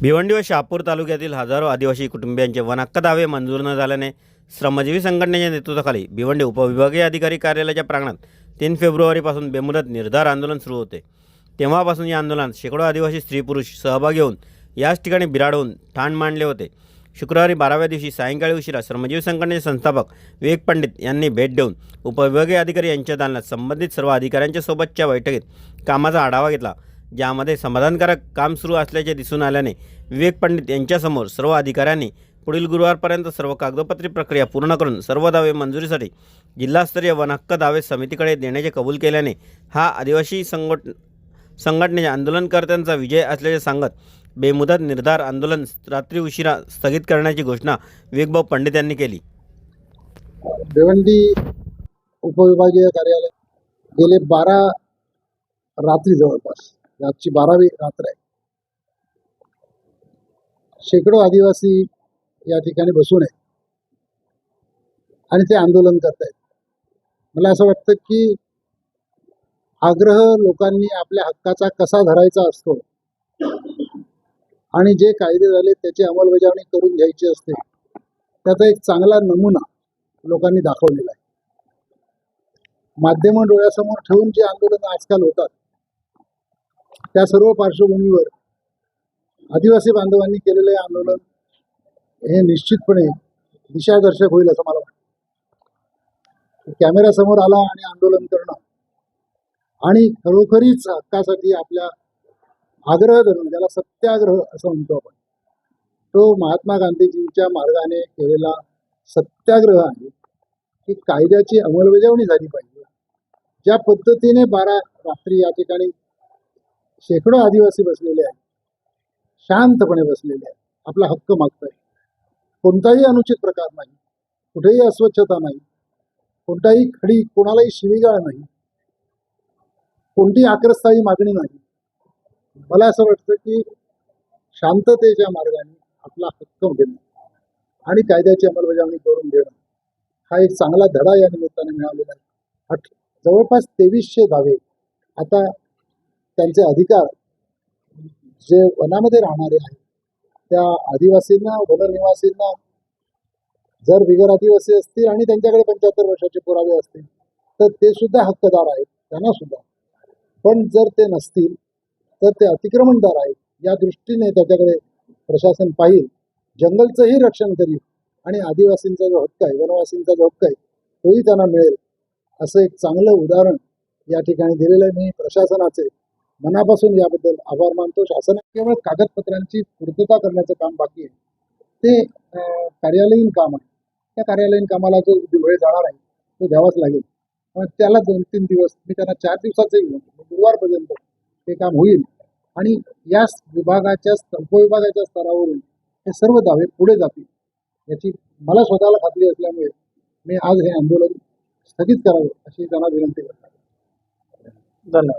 भिवंडी व शहापूर तालुक्यातील हजारो आदिवासी कुटुंबियांचे वनहक्क दावे मंजूर न झाल्याने श्रमजीवी संघटनेच्या नेतृत्वाखाली भिवंडी उपविभागीय अधिकारी कार्यालयाच्या प्रांगणात तीन फेब्रुवारीपासून बेमुदत निर्धार आंदोलन सुरू होते. तेव्हापासून या आंदोलनात शेकडो आदिवासी स्त्री पुरुष सहभागी होऊन याच ठिकाणी बिराड होऊन ठाण मांडले होते. शुक्रवारी बाराव्या दिवशी सायंकाळी उशिरा श्रमजीवी संघटनेचे संस्थापक विवेक पंडित यांनी भेट देऊन उपविभागीय अधिकारी यांच्या दालनात संबंधित सर्व अधिकाऱ्यांच्या सोबतच्या बैठकीत कामाचा आढावा घेतला. ज्यामध्ये समाधानकारक काम सुरू असल्याचे दिसून आल्याने विवेक पंडित यांच्यासमोर सर्व अधिकाऱ्यांनी पुढील गुरुवारपर्यंत सर्व कागदोपत्री प्रक्रिया पूर्ण करून सर्व दावे मंजुरीसाठी जिल्हास्तरीय वनहक्क दावे समितीकडे देण्याचे कबूल केल्याने हा आदिवासी संघट संघटनेच्या आंदोलनकर्त्यांचा विजय असल्याचे सांगत बेमुदत निर्धार आंदोलन रात्री उशिरा स्थगित करण्याची घोषणा विवेकभाऊ पंडित यांनी केली. भिवंडी उपविभागीय कार्यालय गेले बारा रात्री जवळपास. आजची बारावी रात्र आहे. शेकडो आदिवासी या ठिकाणी बसून आहेत. आणि ते आंदोलन करत आहेत. मला असं वाटतं की आग्रह लोकांनी आपल्या हक्काचा कसा धरायचा असतो आणि जे कायदे झाले त्याची अंमलबजावणी करून घ्यायची असते त्याचा एक चांगला नमुना लोकांनी दाखवलेला आहे. माध्यम डोळ्यासमोर ठेवून जे आंदोलन आजकाल होतात त्या सर्व पार्श्वभूमीवर आदिवासी बांधवांनी केलेले हे आंदोलन हे निश्चितपणे दिशादर्शक होईल असं मला वाटतं. कॅमेरा समोर आला आणि आंदोलन करणं आणि खरोखरीच हक्कासाठी आपल्या आग्रह धरून ज्याला सत्याग्रह असं म्हणतो आपण तो महात्मा गांधीजींच्या मार्गाने केलेला सत्याग्रह आहे की कायद्याची अंमलबजावणी झाली पाहिजे. ज्या पद्धतीने बारा रात्री या ठिकाणी शेकडो आदिवासी बसलेले आहेत. शांतपणे बसलेले आहेत. आपला हक्क मागताय कोणताही अनुचित प्रकार नाही. कुठेही अस्वच्छता नाही. कोणताही खडी कोणालाही शिवीगाळ नाही. कोणतीही आक्रस्ताही मागणी नाही. मला असं वाटतं की शांततेच्या मार्गाने आपला हक्क घेणं आणि कायद्याची अंमलबजावणी करून देणं हा एक चांगला धडा या निमित्ताने मिळालेला आहे. जवळपास तेवीसशे दावे आता त्यांचे अधिकार जे वनामध्ये राहणारे आहेत त्या आदिवासींना वननिवासींना जर बिगर आदिवासी असतील आणि त्यांच्याकडे पंच्याहत्तर वर्षाचे पुरावे असतील तर ते सुद्धा हक्कदार आहेत त्यांना सुद्धा. पण जर ते नसतील तर ते अतिक्रमणदार आहेत या दृष्टीने त्याच्याकडे प्रशासन पाहिल. जंगलचंही रक्षण करील आणि आदिवासींचा जो हक्क आहे वनवासींचा जो हक्क आहे तोही त्यांना मिळेल. असं एक चांगलं उदाहरण या ठिकाणी दिलेलं आहे. मी प्रशासनाचे मनापासून याबद्दल आभार मानतो. शासन केवळ कागदपत्रांची पूर्तता करण्याचं काम बाकी आहे. ते कार्यालयीन काम आहे. त्या कार्यालयीन कामाला जो वेळ जाणार आहे तो द्यावाच लागेल. पण त्याला दोन तीन दिवस मी त्यांना चार दिवसाचंही म्हणतो गुरुवारपर्यंत ते काम होईल. आणि या विभागाच्या उपविभागाच्या स्तरावरून हे सर्व दावे पुढे जातील याची मला स्वतःला खात्री असल्यामुळे मी आज हे आंदोलन स्थगित करावं अशी त्यांना विनंती करतो. धन्यवाद.